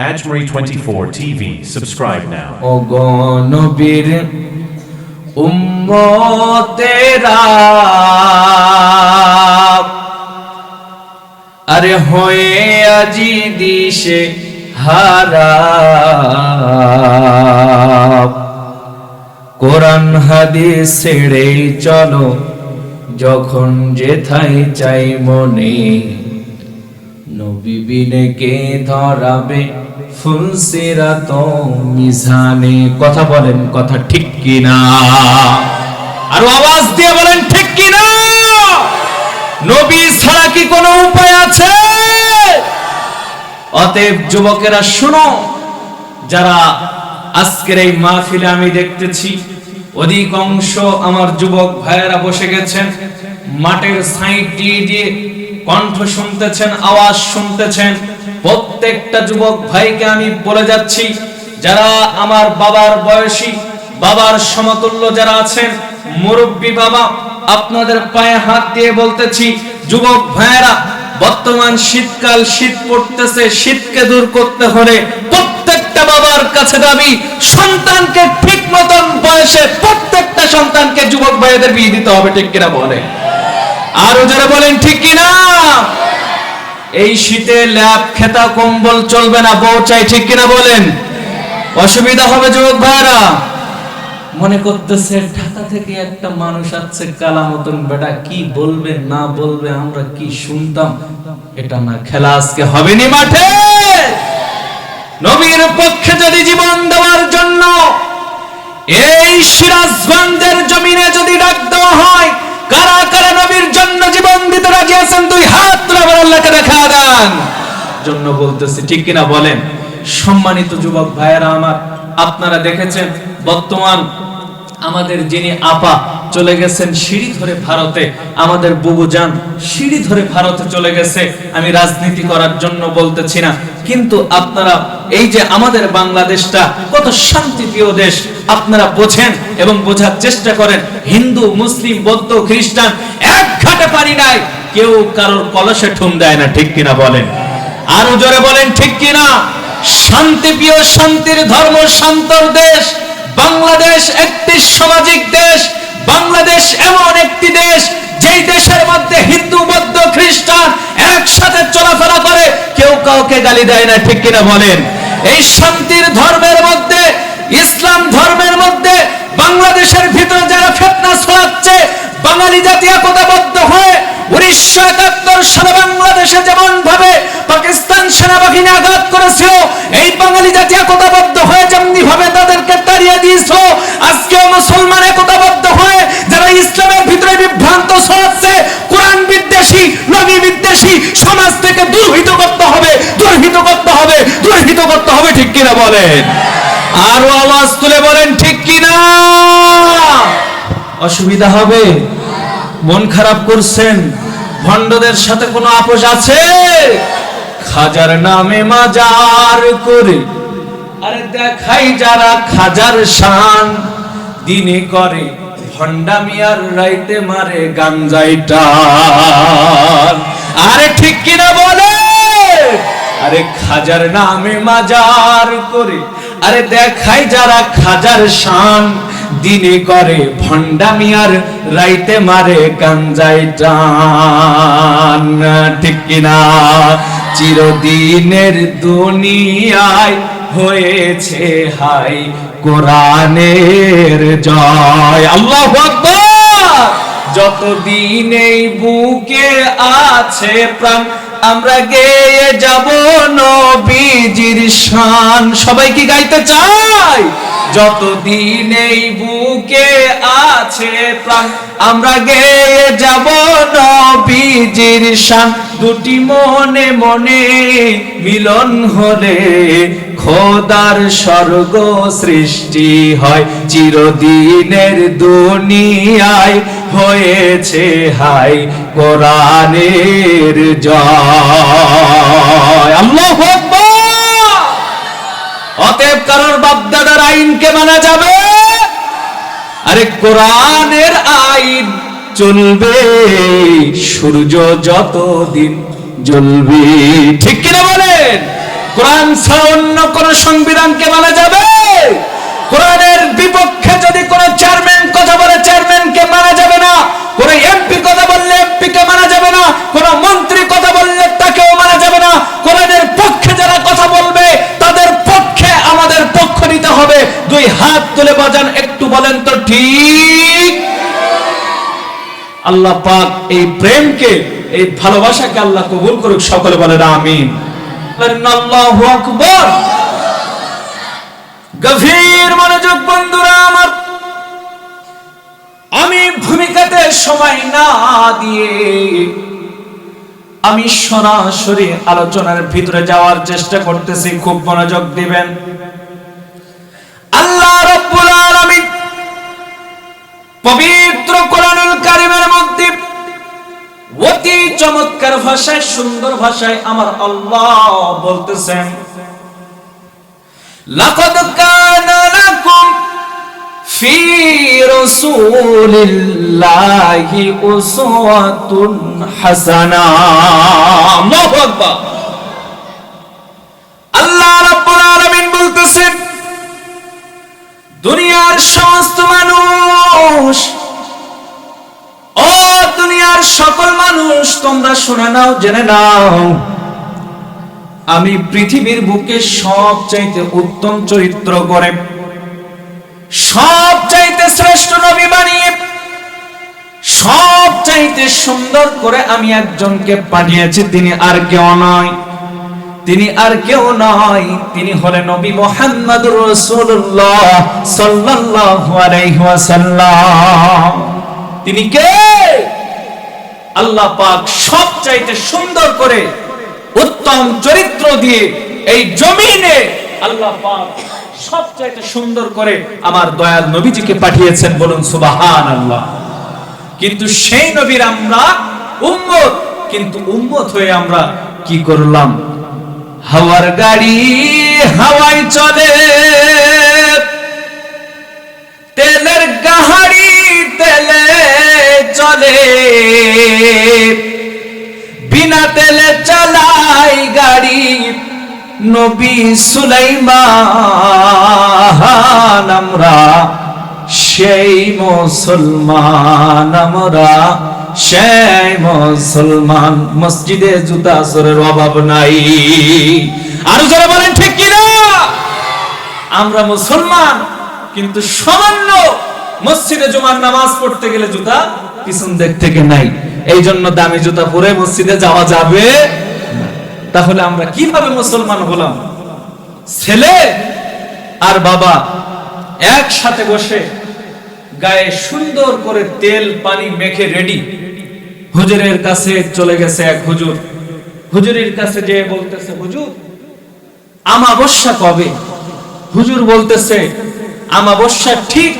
Ajmeri 24 TV. Subscribe now. অগণবীর উম্মতেরা আরে হয়ে আজি দিশে হারা কোরআন হাদিস ছেড়ে চলো, যখন যেথায় চাই মনে নবীবিনে কে ধরাবে মিজানে কথা বলেন কথা ঠিক কিনা? আর আওয়াজ দিয়ে বলেন ঠিক কিনা? নবী ছাড়া কি কোনো উপায় আছে? অতএব যুবকেরা শুনো, যারা আজকের এই মাহফিলে আমি দেখতেছি, অধিকাংশ আমার যুবক ভাইয়েরা বসে গেছেন, মাঠের সাইড দিয়ে দিয়ে কণ্ঠ শুনতেছেন, আওয়াজ শুনতেছেন। প্রত্যেকটা যুবক ভাইকে আমি বলে যাচ্ছি, যারা আমার বাবার বয়সী, বাবার সমতুল্য যারা আছেন, মুরব্বী বাবা, আপনাদের পায়ে হাত দিয়ে বলতেছি, যুবক ভাইয়েরা, বর্তমান শীতকাল, শীত পড়তেছে, শীতকে দূর করতে হলে প্রত্যেকটা বাবার কাছে দাবি, সন্তানকে ঠিক মতন বয়সে প্রত্যেকটা সন্তানকে যুবক ভাইদের বিয়ে দিতে হবে, ঠিক কিনা বলে আরও যারা বলেন, ঠিক কিনা? এই শীতে ল্যাব খেতা কম্বল চলবে না, বউ চাই, ঠিক কিনা বলেন? অসুবিধা হবে যুবক ভাইরা মনে করতেছে, ঢাকা থেকে একটা মানুষ আসছে কালা মতন বেটা, কি বলবে, না বলবে, আমরা কি শুনতাম? এটা না খেলা আজকে হবে নি মাঠে? নবীর পক্ষে যদি জীবন দেওয়ার জন্য এই সিরাজগঞ্জের জমিনে যদি ডাক দেওয়া হয় কারা কারা নবীর জন্য সম্মানিত যুবক ভাইয়েরা আমার, আপনারা দেখেছেন, বর্তমান আমাদের যিনি আপা চলে গেছেন সিঁড়ি ধরে ভারতে, আমাদের সিঁড়ি ধরে ভারতে চলে গেছে, আমি রাজনীতি করার জন্য বলতেছি না। কিন্তু আপনারা, এই যে আমাদের বাংলাদেশটা, কত শান্তিপ্রিয় দেশ, আপনারা বোঝেন এবং বোঝার চেষ্টা করেন, হিন্দু, মুসলিম, বৌদ্ধ, খ্রিস্টান, এক ঘাটে পারি নাই কেউ কারোর কলসে ঠুম দেয় না, ঠিক কিনা বলেন? আরও জোরে বলেন, ঠিক কিনা? শান্তিপ্রিয় শান্তির ধর্ম, শান্তর দেশ। বাংলাদেশ একটি সামাজিক দেশ। বাংলাদেশ এমন একটি দেশ, যেই দেশের মধ্যে হিন্দু, বৌদ্ধ, খ্রিস্টান একসাথে চলাফেরা করে, কেউ কাউকে গালি দেয় না, ঠিক কিনা বলেন? এই শান্তির ধর্মের মধ্যে, ইসলাম ধর্মের মধ্যে, বাংলাদেশের ভিতরে যারা ফেতনা ছড়াচ্ছে, বাঙালি জাতি একতাবদ্ধ হয়ে উনিশশো একাত্তর সালে বাংলাদেশে যেমন ভাবে পাকিস্তান সেনাবাহিনী আঘাত করেছিল, এই বাঙালি জাতি একতাবদ্ধ হয়ে যেমনি ভাবে তাদেরকে তাড়িয়ে দিয়েছিল, আজকেও মুসলমান একতাবদ্ধ হয়ে যারা ইসলামের ভিতরে বিভ্রান্ত ছড়াচ্ছে, কোরআন বিদ্বেষী, নবী বিদ্বেষী, সমাজ থেকে দুর্হিত করতে হবে, দুর্হিত করতে হবে, দুর্হিত করতে হবে, ঠিক কিনা বলেন? আরও আওয়াজ তুলে বলেন, ঠিক কিনা? অসুবিধা হবে? মন খারাপ করছেন? ভণ্ডদের সাথে কোনো আপোষ আছে? খাজার নামে মাজার করে। আরে দেখাই যারা খাজার শান, দিনে করে। ভণ্ডামিয়ার রাইতে মারে গাঞ্জাইটা আরে ঠিক কিনা বলে? আরে খাজার নামে মাজার করে। আরে দেখাই যারা খাজার শান দিনে করে ভণ্ডামিয়ার, রাইতে মারে গাঞ্জাই টান ঠিক কিনা? চিরদিনের দুনিয়ায় হয়েছে হাই কোরআনের জয়। আল্লাহ যতদিন এই বুকে আছে প্রাণ, আমরা গেয়ে যাব নবীজির শান। সবাই কি গাইতে চাই যতদিন এই বুকে আছে প্রাণ, আমরা গেয়ে যাব নবীজির শান। দুটি মনে মনে মিলন হলে খোদার স্বর্গ সৃষ্টি হয়। চিরদিনের দুনিয়ায় হয়েছে হাই কোরআনের জয়। আল্লাহ অতএব কারোর বাপদাদার আইনকে মানা যাবে? আরে কোরআনের আইন চলবে, সূর্য যতদিন জ্বলবে। ঠিক কিনা বলেন? কোরআন ছাড়া অন্য কোন সংবিধানকে মানা যাবে? কোরআনের বিপক্ষে যদি কোন চেয়ারম্যান কথা বলে চেয়ারম্যানকে মানা যাবে না? কোন এমপি কথা বললে এমপি কে মানা যাবে না? কোন মন্ত্রী কথা বললে তাকেও মানা যাবে না? কোরআনের দুই হাত তুলে বাজান, একটু বলেন তো ঠিক। আল্লাহ পাক এই প্রেমকে, এই ভালোবাসাকে আল্লাহ কবুল করুক, সকলে বলেন আমিন। গভীর মনোযোগ বন্ধুরা আমার, আমি ভূমিকাতে সময় না দিয়ে, আমি সরাসরি আলোচনার ভিতরে যাওয়ার চেষ্টা করতেছি, খুব মনোযোগ দিবেন। পবিত্র কোরআনুল কারিমের মধ্যে অতি চমৎকার ভাষায়, সুন্দর ভাষায় আমার আল্লাহ বলতেছেন, লাকাদ কানা লাকুম ফি রাসূলিল্লাহি উসওয়াতুন হাসানা। আল্লাহু আকবার আল্লাহ রাব্বুল আলামিন বলতেছেন দুনিয়ার সমস্ত মানুষ। ও দুনিয়ার সকল মানুষ, তোমরা শুনে নাও, জেনে নাও। আমি পৃথিবীর বুকে সব চাইতে উত্তম চরিত্র করে সব চাইতে শ্রেষ্ঠ নবী বানিয়ে সব চাইতে সুন্দর করে আমি একজনকে পাঠিয়েছি, তিনি আর কেউ নয়। তিনি আর কেউ নয়, তিনি হলেন নবী মোহাম্মদুর রাসূলুল্লাহ সাল্লাল্লাহু আলাইহি ওয়াসাল্লাম। তিনি কে? আল্লাহ পাক সব চাইতে সুন্দর করে উত্তম চরিত্র দিয়ে এই জমিনে আল্লাহ পাক সব চাইতে সুন্দর করে আমার দয়াল নবীজিকে পাঠিয়েছেন বলুন সুবহানাল্লাহ। কিন্তু সেই নবীর আমরা উম্মত, কিন্তু উম্মত হয়ে আমরা কি করলাম? হাওয়ার গাড়ি হাওয়ায় চলে। তেলের গাহাড়ি তেলে চলে। বিনা তেলে চালাই গাড়ি নবী সুলাইমান, আমরা সেই মুসলমান, আমরা সেই মুসলমান মসজিদে জুতা আসরের অভাব নাই। আর যারা বলেন, ঠিক কিনা? আমরা মুসলমান, কিন্তু সামান্য মসজিদে জুমার নামাজ পড়তে গেলে জুতা পিছন দিক থেকে নাই। এই জন্য দামি জুতা পরে মসজিদে যাওয়া যাবে তাহলে আমরা কীভাবে মুসলমান হলাম? ছেলে আর বাবা একসাথে বসে গায়ে সুন্দর করে তেল, পানি মেখে রেডি হুজুরের কাছে চলে গেছে এক হুজুর। হুজুরের কাছে যে বলতেছে, হুজুর, আমাবস্যা কবে? হুজুর বলতেছে, আমাবস্যা ঠিক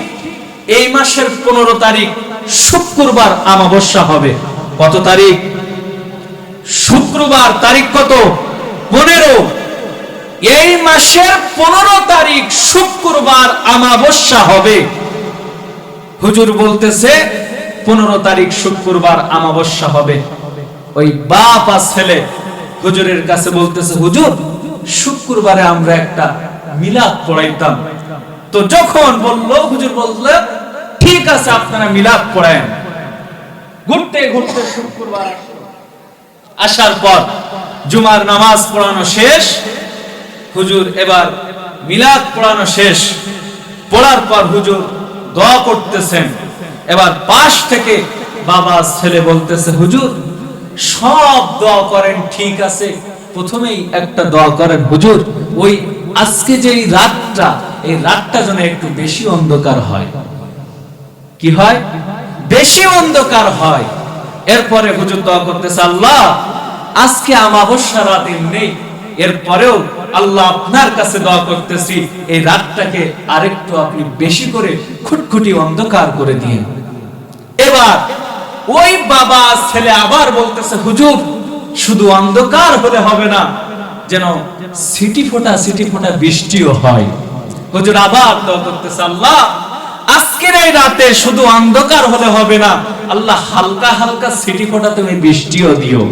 এই মাসের পনেরো তারিখ, শুক্রবার আমাবস্যা হবে। কত তারিখ? শুক্রবার তারিখ কত? পনেরো। এই মাসের পনেরো তারিখ শুক্রবার আমাবস্যা হবে। হুজুর বলতেছে, পনেরো তারিখ শুক্রবার আমাবস্যা হবে। ওই বাপ আর ছেলে হুজুরের কাছে বলতেছে, হুজুর, শুক্রবারে আমরা একটা মিলাদ পড়াইতাম। তো যখন বলল, হুজুর বলল, ঠিক আছে, আপনারা মিলাদ পড়ায়েন ঘুরতে ঘুরতে শুক্রবার আসার পর জুমার নামাজ পড়ানো শেষ। হুজুর এবার মিলাদ পড়ানো শেষ। পড়ার পর হুজুর দোয়া করতেছেন। এবার পাশ থেকে বাবা ছেলে বলতেছে, হুজুর, সব দোয়া করেন, ঠিক আছে। প্রথমেই একটা দোয়া করেন, হুজুর, ওই আজকে যে এই রাতটা এই রাতটা যেন একটু বেশি অন্ধকার হয়। কি হয়? বেশি অন্ধকার হয়। এরপরে হুজুর দোয়া করতেছে, আল্লাহ, আজকে আমাবস্যা রাত নেই। এরপরেও আল্লাহ আপনার কাছে দোয়া করতেছি, এই রাতটাকে আরেকটু আপনি বেশি করে খুটখুটি অন্ধকার করে দিয়ে এবার ওই বাবা ছেলে আবার বলতেছে, হুজুর, শুধু অন্ধকার হলে হবে না, যেন সিটি ফোটা সিটি ফোটা বৃষ্টিও হয়। হুজুর আবার দোয়া করতেছে, আল্লাহ, আজকের এই রাতে শুধু অন্ধকার হলে হবে না, আল্লাহ হালকা হালকা সিটি ফোটা তুমি বৃষ্টিও দিও।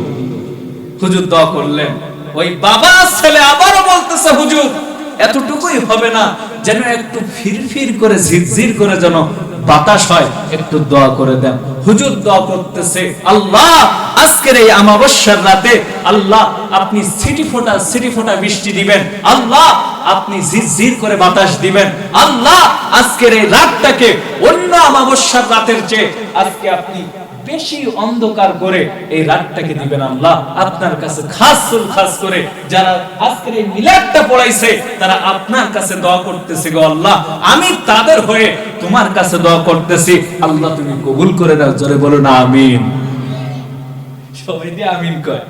হুজুর দোয়া করলেন। ওই বাবা ছেলে আবারও বলতেছে, হুজুর, এতটুকুই হবে না যেন একটু ফিরফির করে, ঝিরঝির করে যেন বাতাস হয়, একটু দোয়া করে দেন। হুজুর দোয়া করতেছে, আল্লাহ, আজকের এই অমাবস্যার রাতে আল্লাহ, আপনি সিটি ফোটা সিটি ফোটা বৃষ্টি দিবেন। আল্লাহ, আপনি ঝিরঝির করে বাতাস দিবেন। আল্লাহ, আজকের এই রাতটাকে অন্য অমাবস্যার রাতের চেয়ে আজকে আপনি বেশি অন্ধকার করে এই রাতটাকে দিবেন আল্লাহ। আপনার কাছে খাস খাস করে যারা আজকের এই মিলাদটা পড়াইছে, তারা আপনার কাছে দোয়া করতেছে গো আল্লাহ। আমি তাদের হয়ে তোমার কাছে দোয়া করতেছি। আল্লাহ তুমি কবুল করে দাও জোরে বলো না আমিন। সবাই দিয়ে আমিন কয়।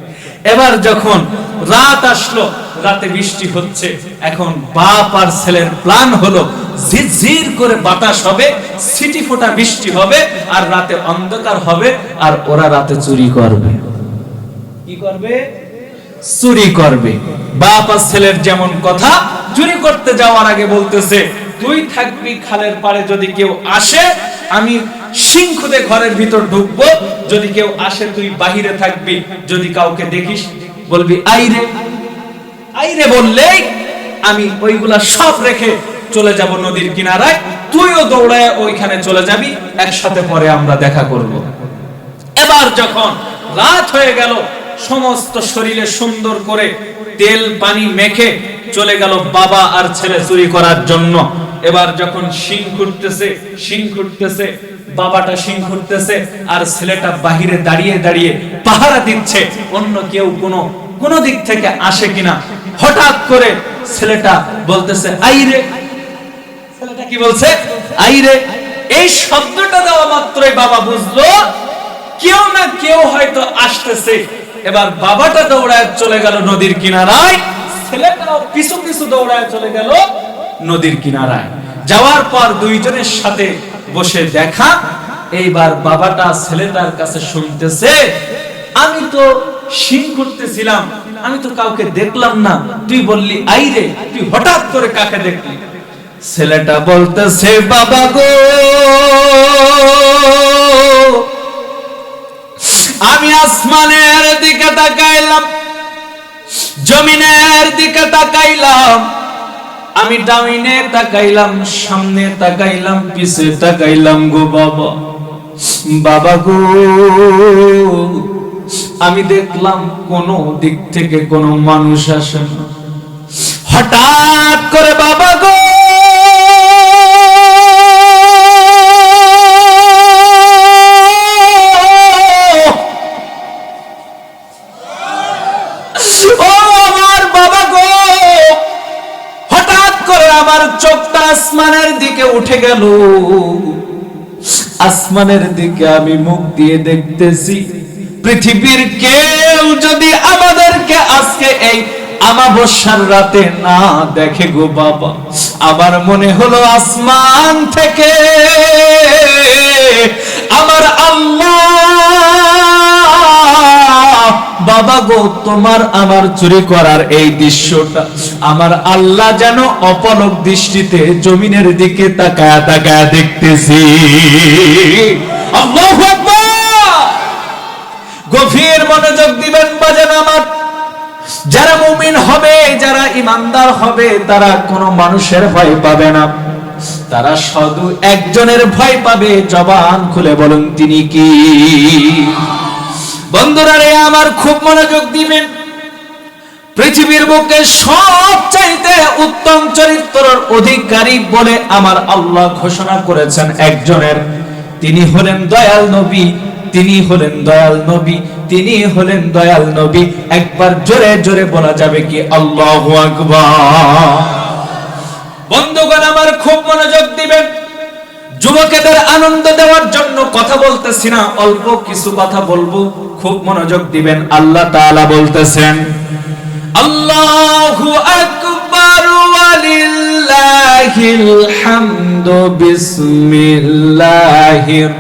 এবার যখন রাত আসলো, রাতে বৃষ্টি হচ্ছে, এখন বাপ আর ছেলের প্ল্যান হলো, ঝিরঝির করে বাতাস হবে, সিটি ফোটা বৃষ্টি হবে, আর রাতে অন্ধকার হবে, আর ওরা রাতে চুরি করবে। কি করবে? চুরি করবে। বাপ আর ছেলের যেমন কথা, চুরি করতে যাওয়ার আগে বলতেছে, তুই থাকবি খালের পারে যদি কেউ আসে, আমি সিংখুদে ঘরের ভিতর ঢুকবো। যদি কেউ আসে, তুই বাহিরে থাকবি। যদি কাউকে দেখিস, বলবি, আইরে আইরে বললেই আমি ওইগুলা সব রেখে চলে যাব নদীর কিনারায়। তুইও দৌড়ায় ওইখানে চলে যাবি, একসাথে পরে আমরা দেখা করব। এবার যখন রাত হয়ে গেল, সমস্ত শরীরে সুন্দর করে তেল পানি মেখে চলে গেল বাবা আর ছেলে চুরি করার জন্য। এবার যখন শিং খুঁড়তেছে শিং খুঁড়তেছে, বাবাটা শিং খুঁড়তেছে, আর ছেলেটা বাহিরে দাঁড়িয়ে দাঁড়িয়ে পাহারা দিচ্ছে, অন্য কেউ কোনো, কোন দিক থেকে আসে কিনা। হঠাৎ করে ছেলেটা বলতেছে আইরে ছেলেটা কি বলছে? আইরে এই শব্দটা দেওয়া মাত্রই বাবা বুঝলো, কেউ না কেউ হয়তো আসতেছে। এবার বাবাটা দৌড়ায় চলে গেল নদীর কিনারায়, ছেলেটাও পিছু পিছু দৌড়ায় চলে গেল নদীর কিনারায়। যাওয়ার পর দুইজনের সাথে বসে দেখা, এইবার বাবাটা ছেলেটার কাছে শুনতেছে, আমি তো শিং করতেছিলাম আমি তো কাউকে দেখলাম না, তুই বললি, আইরে, তুই হঠাৎ করে কাকে দেখলি? ছেলেটা বলতেছে, বাবা গো, আমি আসমানের দিকে তাকাইলাম, জমিনের দিকে তাকাইলাম আমি ডাইনে তাকাইলাম, সামনে তাকাইলাম, পিছে তাকাইলাম গো বাবা। বাবা গো, আমি দেখলাম কোন দিক থেকে কোনো মানুষ আসে না। হঠাৎ করে বাবা গো আসমানের দিকে উঠে গেল। আসমানের দিকে আমি মুখ দিয়ে দেখতেছি, পৃথিবীর কেউ যদি আমাদেরকে আজকে এই আমাবস্যার রাতে না দেখে গো বাবা, আমার মনে হলো আসমান থেকে আমার আল্লাহ বাবা গো, তোমার আমার চুরি করার এই দৃশ্যটা, আমার আল্লাহ যেন অপলক দৃষ্টিতে জমিনের দিকে তাকায়া তাকায়া দেখতেছি। গভীর মনোযোগ দিবেন বাজান আমার। যারা মুমিন হবে, যারা ইমানদার হবে, তারা কোনো মানুষের ভয় পাবে না। তারা শুধু একজনের ভয় পাবে, জবান খুলে বলুন, তিনি কি? বন্ধুরা রে আমার খুব মনোযোগ দিবেন। পৃথিবীর বুকে সব চাইতে উত্তম চরিত্রের অধিকারী বলে আমার আল্লাহ ঘোষণা করেছেন একজনের। তিনি হলেন দয়াল নবী, তিনি হলেন দয়াল নবী, তিনি হলেন দয়াল নবী। একবার জোরে জোরে বলা যাবে কি আল্লাহ আকবার। বন্ধুগণ, আমার খুব মনোযোগ দিবেন। যুবকেদের আনন্দ দেওয়ার জন্য কথা বলতেছি না, অল্প কিছু কথা বলব। খুব মনোযোগ দিবেন, আল্লাহ তাআলা বলতেছেন, আল্লাহু আকবার ওয়ালিল্লাহিল হামদু বিসমিল্লাহির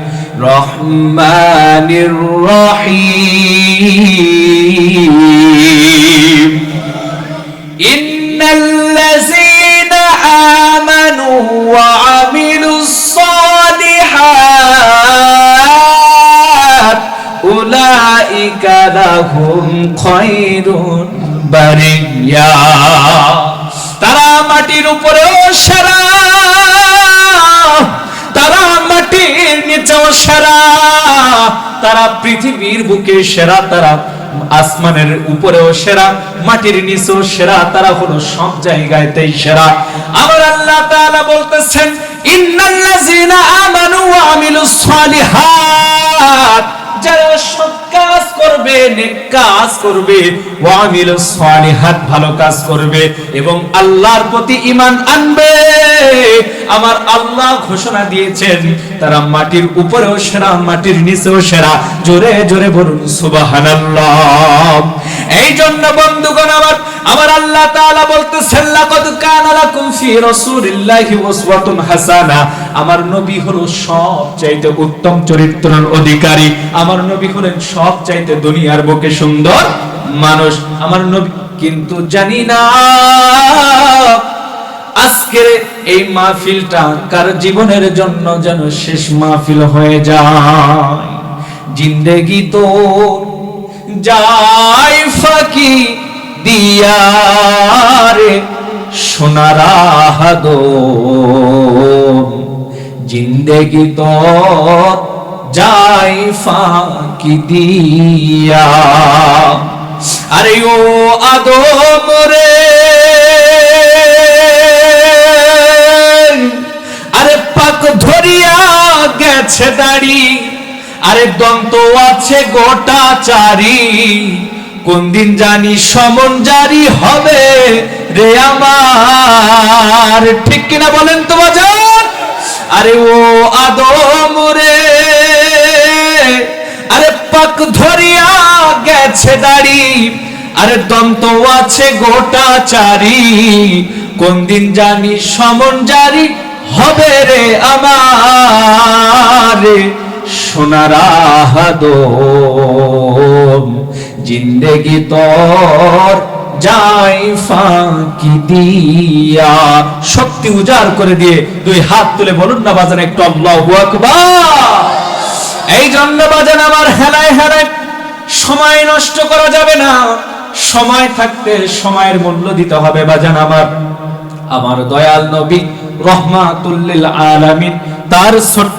রহমানির রহিম। ইন্নাল্লাযীনা আমানু ওয়া তারা মাটির উপরেও সেরা। তারা মাটির নিচেও সেরা। তারা পৃথিবীর বুকে সেরা, তারা আসমানের উপরেও সেরা। মাটির নিচেও সেরা, তারা হলো সব জায়গাতেই সেরা। আমার আল্লাহ তাআলা বলতেছেন, ইন্নাল্লাযীনা আমানু ওয়া আমিলুস সালিহাত। যারা সৎ কাজ করবে, নেক কাজ করবে ওয়ামিল সালিহাত, ভালো কাজ করবে এবং আল্লাহর প্রতি ঈমান আনবে। আমার আল্লাহ ঘোষণা দিয়েছেন, তারা মাটির উপরেও সেরা, মাটির নিচেও সেরা। জোরে জোরে বলুন, সুবহানাল্লাহ। এই জন্য বন্ধুগণ, আমার আমার আল্লাহ তাআলা বলতেছেন, লাকাদ কানা লাকুম ফি রাসূলিল্লাহি উসওয়াতুন হাসানা। আমার নবী হলো সবচাইতে উত্তম চরিত্রের অধিকারী। আমার নবী হলেন সবচাইতে দুনিয়ার বুকে সুন্দর মানুষ। আমার নবী, কিন্তু জানি না আজকের এই মাহফিলটা কার জীবনের জন্য যেন শেষ মাহফিল হয়ে যায়। জিন্দেগি তো যাই ফাঁকি দিয়ারে সোনারা হাদো জিন্দেগি তো যাই ফাঁকি দিয়া। আরে ও আদম রে। আরে পাক ধরিয়া গেছে দাড়ি। আরে দন্ত আছে গোটা চারি। কোন দিন জানি সমন জারি হবে রে আমার। ঠিক কিনা বলেন তো বাজার আরে ও আদম রে। আরে পাক ধরিয়া গেছে দাড়ি। আরে দন্ত আছে গোটা চারি। কোন দিন জানি সমন জারি হবে রে আমার। জিন্দেগি তোর যাই ফাঁকি দিয়া। শক্তি উজাড় করে দিয়ে দুই হাত তুলে বলুন না বাজান একটু আল্লাহু এই জন্য বাজান আমার হেলায় হেলায় সময় নষ্ট করা যাবে না। সময় থাকতে সময়ের মূল্য দিতে হবে বাজান আমার। আমার দয়াল নবী রহমাতুল্লিল আলামিন তার ছোট্ট